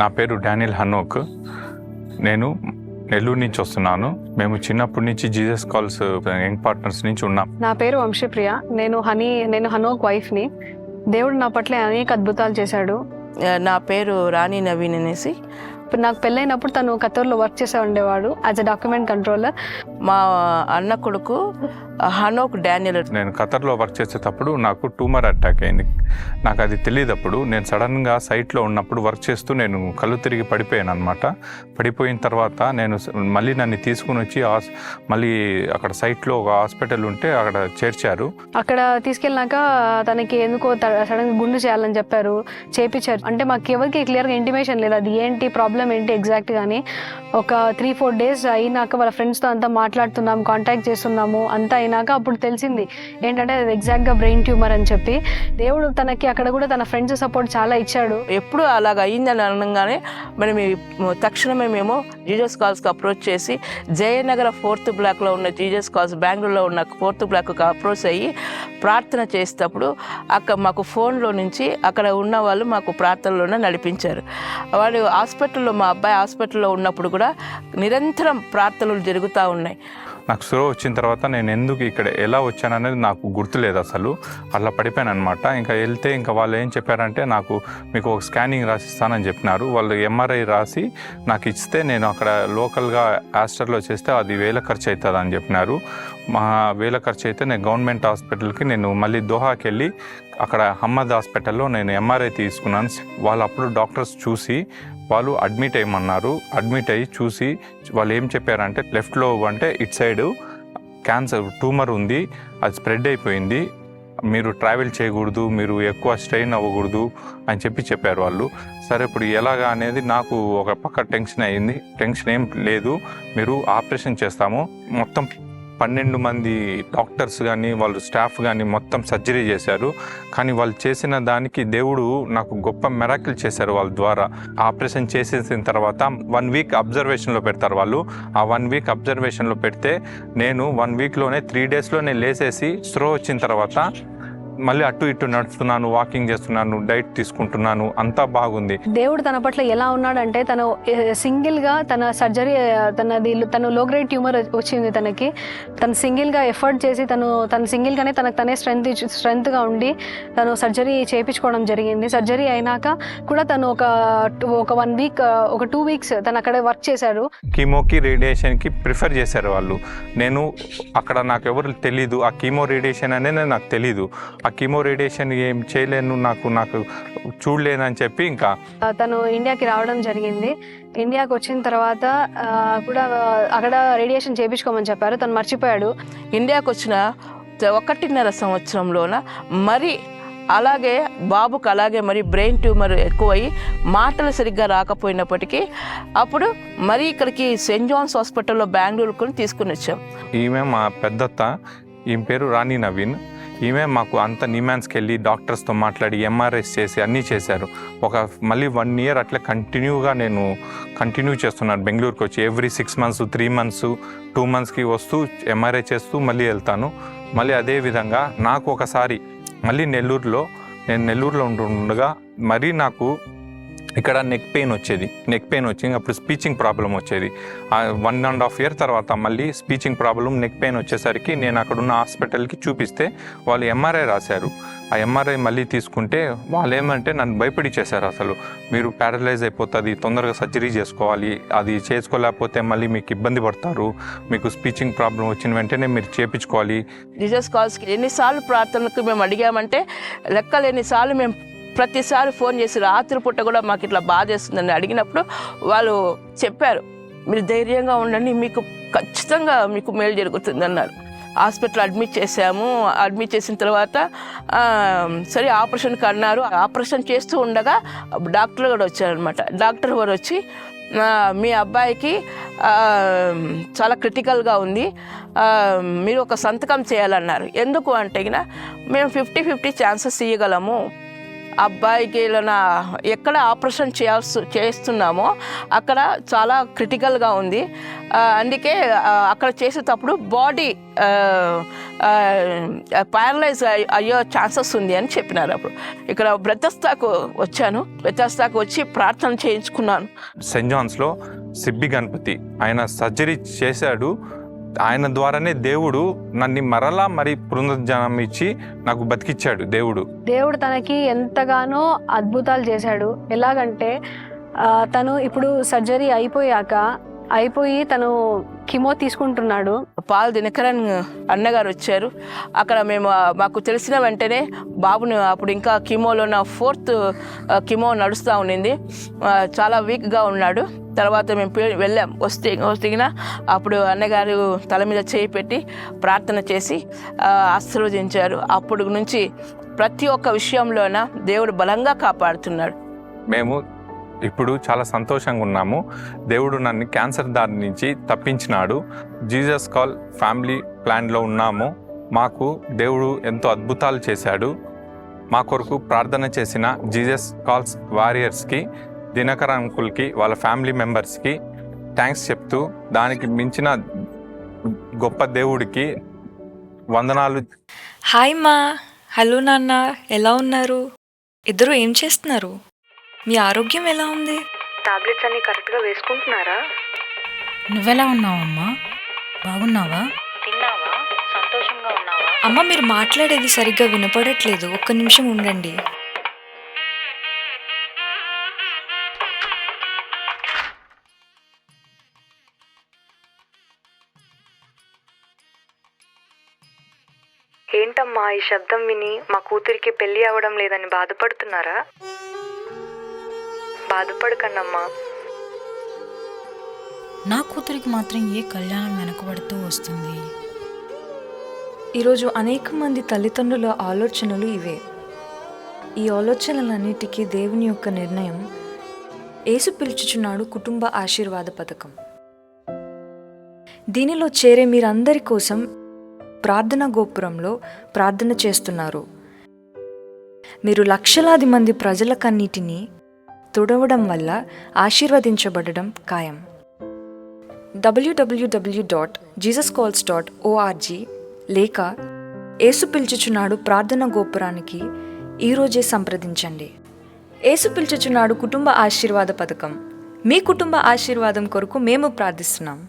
నా పేరు డానియల్ హనోక్. నేను నెల్లూరు నుంచి వస్తున్నాను. మేము చిన్నప్పటి నుంచి జీసస్ కాల్స్ యంగ్ పార్ట్నర్స్ నుంచి ఉన్నాం. నా పేరు వంశీప్రియ. నేను హనీ నేను హనోక్ వైఫ్ని. దేవుడు నా పట్ల అనేక అద్భుతాలు చేశాడు. నా పేరు రాణి నవీన్ అనేసి. ఇప్పుడు నాకు పెళ్ళైనప్పుడు తను ఖత్తర్లో వర్క్ చేసే ఉండేవాడు. As a document controller. మా అన్న కొడుకు హనోక్ డానియల్ నేను ఖతర్లో వర్క్ చేసేటప్పుడు నాకు ట్యూమర్ అటాక్ అయింది. నాకు అది తెలియదప్పుడు నేను సడన్గా సైట్లో ఉన్నప్పుడు వర్క్ చేస్తూ నేను కళ్ళు తిరిగి పడిపోయాను అనమాట పడిపోయిన తర్వాత నేను మళ్ళీ నన్ను తీసుకుని వచ్చి హాస్ మళ్ళీ అక్కడ సైట్లో ఒక హాస్పిటల్ ఉంటే అక్కడ చేర్చారు. అక్కడ తీసుకెళ్ళినాక తనకి ఎందుకో సడన్గా గుండు చేయాలని చెప్పారు చేపించారు అంటే మాకు ఎవరికి క్లియర్గా ఇంటిమేషన్ లేదు. అది ఏంటి ప్రాబ్లం ఏంటి ఎగ్జాక్ట్ గానీ ఒక త్రీ ఫోర్ డేస్ అయినాక వాళ్ళ ఫ్రెండ్స్తో అంతా మాట్లాడుతున్నాం కాంటాక్ట్ చేస్తున్నాము అంతా అయినాక అప్పుడు తెలిసింది ఏంటంటే అది ఎగ్జాక్ట్గా బ్రెయిన్ ట్యూమర్ అని చెప్పి. దేవుడు తనకి అక్కడ కూడా తన ఫ్రెండ్స్ సపోర్ట్ చాలా ఇచ్చాడు. ఎప్పుడు అలాగ అయిందని అనగానే మనం తక్షణమే మేము జీజస్ కాల్స్కి అప్రోచ్ చేసి జయనగర ఫోర్త్ బ్లాక్లో ఉన్న జీజస్ కాల్స్ బెంగళూరులో ఉన్న ఫోర్త్ బ్లాక్కి అప్రోచ్ అయ్యి ప్రార్థన చేసేటప్పుడు అక్కడ మాకు ఫోన్లో నుంచి అక్కడ ఉన్న వాళ్ళు మాకు ప్రార్థనలోనే నడిపించారు. వాళ్ళు హాస్పిటల్లో మా అబ్బాయి హాస్పిటల్లో ఉన్నప్పుడు కూడా నిరంతరం ప్రార్థనలు జరుగుతూ ఉన్నాయి. నాకు స్లో వచ్చిన తర్వాత నేను ఎందుకు ఇక్కడ ఎలా వచ్చాననేది నాకు గుర్తులేదు అసలు. అలా పడిపోయాను అనమాట ఇంకా వెళ్తే ఇంకా వాళ్ళు ఏం చెప్పారంటే నాకు మీకు ఒక స్కానింగ్ రాసిస్తానని చెప్పినారు. వాళ్ళు ఎంఆర్ఐ రాసి నాకు ఇస్తే నేను అక్కడ లోకల్గా ఆస్టర్లో చేస్తే అది వేల ఖర్చు అవుతుంది అని చెప్పినారు. మా వేల ఖర్చు అయితే నేను గవర్నమెంట్ హాస్పిటల్కి నేను మళ్ళీ దోహాకి వెళ్ళి అక్కడ అహ్మద్ హాస్పిటల్లో నేను ఎంఆర్ఐ తీసుకున్నాను. వాళ్ళు అప్పుడు డాక్టర్స్ చూసి వాళ్ళు అడ్మిట్ అయ్యమన్నారు. అడ్మిట్ అయ్యి చూసి వాళ్ళు ఏం చెప్పారంటే లెఫ్ట్లో అంటే ఇట్ సైడ్ క్యాన్సర్ ట్యూమర్ ఉంది అది స్ప్రెడ్ అయిపోయింది. మీరు ట్రావెల్ చేయకూడదు మీరు ఎక్కువ స్ట్రెయిన్ అవ్వకూడదు అని చెప్పి చెప్పారు వాళ్ళు. సరే ఇప్పుడు ఎలాగా అనేది నాకు ఒక పక్క టెన్షన్ అయింది టెన్షన్ ఏం లేదు. మీరు ఆపరేషన్ చేస్తాము. మొత్తం పన్నెండు మంది డాక్టర్స్ కానీ వాళ్ళు స్టాఫ్ కానీ మొత్తం సర్జరీ చేశారు. కానీ వాళ్ళు చేసిన దానికి దేవుడు నాకు గొప్ప మెరాకిల్ చేశారు వాళ్ళ ద్వారా. ఆపరేషన్ చేసేసిన తర్వాత వన్ వీక్ అబ్జర్వేషన్లో పెడతారు వాళ్ళు. ఆ వన్ వీక్ అబ్జర్వేషన్లో పెడితే నేను వన్ వీక్లోనే త్రీ డేస్లోనే లేసేసి స్రో వచ్చిన తర్వాత మళ్ళీ అటు ఇటు నడుస్తున్నాను వాకింగ్ చేస్తున్నాను డైట్ తీసుకుంటున్నాను అంతా బాగుంది. దేవుడు తన పట్ల ఎలా ఉన్నాడంటే తను సింగిల్గా తన సర్జరీ తనది తను లో గ్రేడ్ ట్యూమర్ వచ్చింది తనకి. తను సింగిల్గా ఎఫర్ట్ చేసి తను తను సింగిల్ గానే తనకు తనే స్ట్రెంత్ స్ట్రెంత్గా ఉండి తను సర్జరీ చేయించుకోవడం జరిగింది. సర్జరీ అయినాక కూడా తను ఒక ఒక వన్ వీక్ ఒక టూ వీక్స్ తను అక్కడ వర్క్ చేశాడు. కీమోకి రేడియేషన్కి ప్రిఫర్ చేశారు వాళ్ళు. నేను అక్కడ నాకు ఎవరు తెలీదు. ఆ కీమో రేడియేషన్ అనేది నాకు తెలీదు. ఆ కీమో రేడియేషన్ ఏం చేయలేను నాకు నాకు చూడలేనని చెప్పి ఇంకా తను ఇండియాకి రావడం జరిగింది. ఇండియాకి వచ్చిన తర్వాత కూడా అక్కడ రేడియేషన్ చేయించుకోమని చెప్పారు. తను మర్చిపోయాడు. ఇండియాకి వచ్చిన ఒకటిన్నర సంవత్సరంలోన మరి అలాగే బాబుకు అలాగే మరి బ్రెయిన్ ట్యూమర్ ఎక్కువయ్యి మాటలు సరిగ్గా రాకపోయినప్పటికీ అప్పుడు మరి ఇక్కడికి సెయింట్ జాన్స్ హాస్పిటల్లో బెంగళూరుకు తీసుకుని వచ్చాం. ఈమె మా పెద్దత్త. ఈమె పేరు రాణి నవీన్. ఈమె మాకు అంత నిమాన్స్కి వెళ్ళి డాక్టర్స్తో మాట్లాడి ఎంఆర్ఎస్ చేసి అన్నీ చేశారు. ఒక మళ్ళీ వన్ ఇయర్ అట్లా కంటిన్యూగా నేను కంటిన్యూ చేస్తున్నాను. బెంగళూరుకి వచ్చి every six months three months two మంత్స్కి వస్తూ ఎంఆర్ఐ చేస్తూ మళ్ళీ వెళ్తాను. మళ్ళీ అదే విధంగా నాకు ఒకసారి మళ్ళీ నెల్లూరులో నేను నెల్లూరులో ఉంటుండగా మరీ నాకు ఇక్కడ నెక్ పెయిన్ వచ్చేది. నెక్ పెయిన్ వచ్చి అప్పుడు స్పీచింగ్ ప్రాబ్లం వచ్చేది. వన్ అండ్ హాఫ్ ఇయర్ తర్వాత మళ్ళీ స్పీచింగ్ ప్రాబ్లం నెక్ పెయిన్ వచ్చేసరికి నేను అక్కడ ఉన్న హాస్పిటల్కి చూపిస్తే వాళ్ళు ఎంఆర్ఐ రాశారు. ఆ ఎంఆర్ఐ మళ్ళీ తీసుకుంటే వాళ్ళు ఏమంటే నన్ను భయపడిచ్చేశారు అసలు. మీరు ప్యారలైజ్ అయిపోతుంది తొందరగా సర్జరీ చేసుకోవాలి అది చేసుకోలేకపోతే మళ్ళీ మీకు ఇబ్బంది పడతారు మీకు స్పీచింగ్ ప్రాబ్లం వచ్చిన వెంటనే మీరు చేపించుకోవాలి. జీసస్ కాల్స్కి ఎన్నిసార్లు ప్రార్థనకు మేము అడిగామంటే లెక్కలేనిసార్లు మేము ప్రతిసారి ఫోన్ చేసి రాత్రి పూట కూడా మాకు ఇట్లా బాధేస్తుందని అడిగినప్పుడు వాళ్ళు చెప్పారు మీరు ధైర్యంగా ఉండండి మీకు ఖచ్చితంగా మీకు మేలు జరుగుతుంది అన్నారు. హాస్పిటల్ అడ్మిట్ చేసాము అడ్మిట్ చేసిన తర్వాత సరే ఆపరేషన్కి అన్నారు ఆపరేషన్ చేస్తూ ఉండగా డాక్టర్ కూడా వచ్చారనమాట డాక్టర్ వారు వచ్చి మీ అబ్బాయికి చాలా క్రిటికల్గా ఉంది. మీరు ఒక సంతకం చేయాలన్నారు. ఎందుకు? అంటే మేము ఫిఫ్టీ ఫిఫ్టీ ఛాన్సెస్ ఇవ్వగలము అబ్బాయికి ఏదైనా ఎక్కడ ఆపరేషన్ చేయాల్సి చేస్తున్నామో అక్కడ చాలా క్రిటికల్గా ఉంది. అందుకే అక్కడ చేసేటప్పుడు బాడీ ప్యారలైజ్ అయ్యే ఛాన్సెస్ ఉంది అని చెప్పినారు అప్పుడు. ఇక్కడ బ్రతస్తాకు వచ్చాను. బ్రతస్తాకు వచ్చి ప్రార్థన చేయించుకున్నాను. సెంట్ జాన్స్లో సిబ్బి గణపతి ఆయన సర్జరీ చేశాడు. ఆయన ద్వారానే దేవుడు నన్ను మరలా మరి పునరుజ్జనం ఇచ్చి నాకు బతికిచ్చాడు దేవుడు. దేవుడు తనకి ఎంతగానో అద్భుతాలు చేశాడు. ఎలాగంటే తను ఇప్పుడు సర్జరీ అయిపోయాక అయిపోయి తను కిమో తీసుకుంటున్నాడు. పాల్ దినకరన్ అన్నగారు వచ్చారు. అక్కడ మేము మాకు తెలిసిన వెంటనే బాబుని అప్పుడు ఇంకా కీమోలో నా ఫోర్త్ కీమో నడుస్తూ ఉండింది. చాలా వీక్గా ఉన్నాడు. తర్వాత మేము వెళ్ళాం. వస్తే వస్తేగిన అప్పుడు అన్నగారు తల మీద చేయి పెట్టి ప్రార్థన చేసి ఆశీర్వదించారు. అప్పుడు నుంచి ప్రతి ఒక్క విషయంలోన దేవుడు బలంగా కాపాడుతున్నాడు. మేము ఇప్పుడు చాలా సంతోషంగా ఉన్నాము. దేవుడు నన్ను క్యాన్సర్ దారి నుంచి తప్పించినాడు. జీసస్ కాల్ ఫ్యామిలీ ప్లాన్లో ఉన్నాము. మాకు దేవుడు ఎంతో అద్భుతాలు చేశాడు. మా కొరకు ప్రార్థన చేసిన జీసస్ కాల్స్ వారియర్స్కి దినకర్ అంకుల్కి వాళ్ళ ఫ్యామిలీ మెంబర్స్కి థ్యాంక్స్ చెప్తూ దానికి మించిన గొప్ప దేవుడికి వందనాలు. హాయ్ మా. హలో నాన్న. ఎలా ఉన్నారు? ఇద్దరు ఏం చేస్తున్నారు? మీ ఆరోగ్యం ఎలా ఉంది? టాబ్లెట్స్ అన్ని కరెక్ట్గా వేసుకుంటున్నారా? నువ్వెలా ఉన్నావమ్మా బాగున్నావా? తిన్నావా? సంతోషంగా ఉన్నావా? అమ్మ మీరు మాట్లాడేది సరిగ్గా వినపడట్లేదు. ఒక్క నిమిషం ఉండండి. ఏంటమ్మా ఈ శబ్దం విని మా కూతురికి పెళ్ళి అవ్వడం లేదని బాధపడుతున్నారా? బాధపడకండమ్మా. నా కూతురికి మాత్రం ఏ కళ్యాణం వెనకబడుతూ వస్తుంది? ఈరోజు అనేక మంది తల్లిదండ్రుల ఆలోచనలు ఇవే. ఈ ఆలోచనలన్నిటికీ దేవుని యొక్క నిర్ణయం యేసు పిలుచుచున్నాడు కుటుంబ ఆశీర్వాద పథకం. దీనిలో చేరే మీరందరి కోసం ప్రార్థన గోపురంలో ప్రార్థన చేస్తున్నారు. మీరు లక్షలాది మంది ప్రజల కన్నిటిని తుడవడం వల్ల ఆశీర్వదించబడడం ఖాయం. W W W dot Jesus calls dot O R G లేక ఏసు పిలుచుచున్నాడు ప్రార్థన గోపురానికి ఈరోజే సంప్రదించండి. ఏసు పిలుచుచున్నాడు కుటుంబ ఆశీర్వాద పథకం. మీ కుటుంబ ఆశీర్వాదం కొరకు మేము ప్రార్థిస్తున్నాం.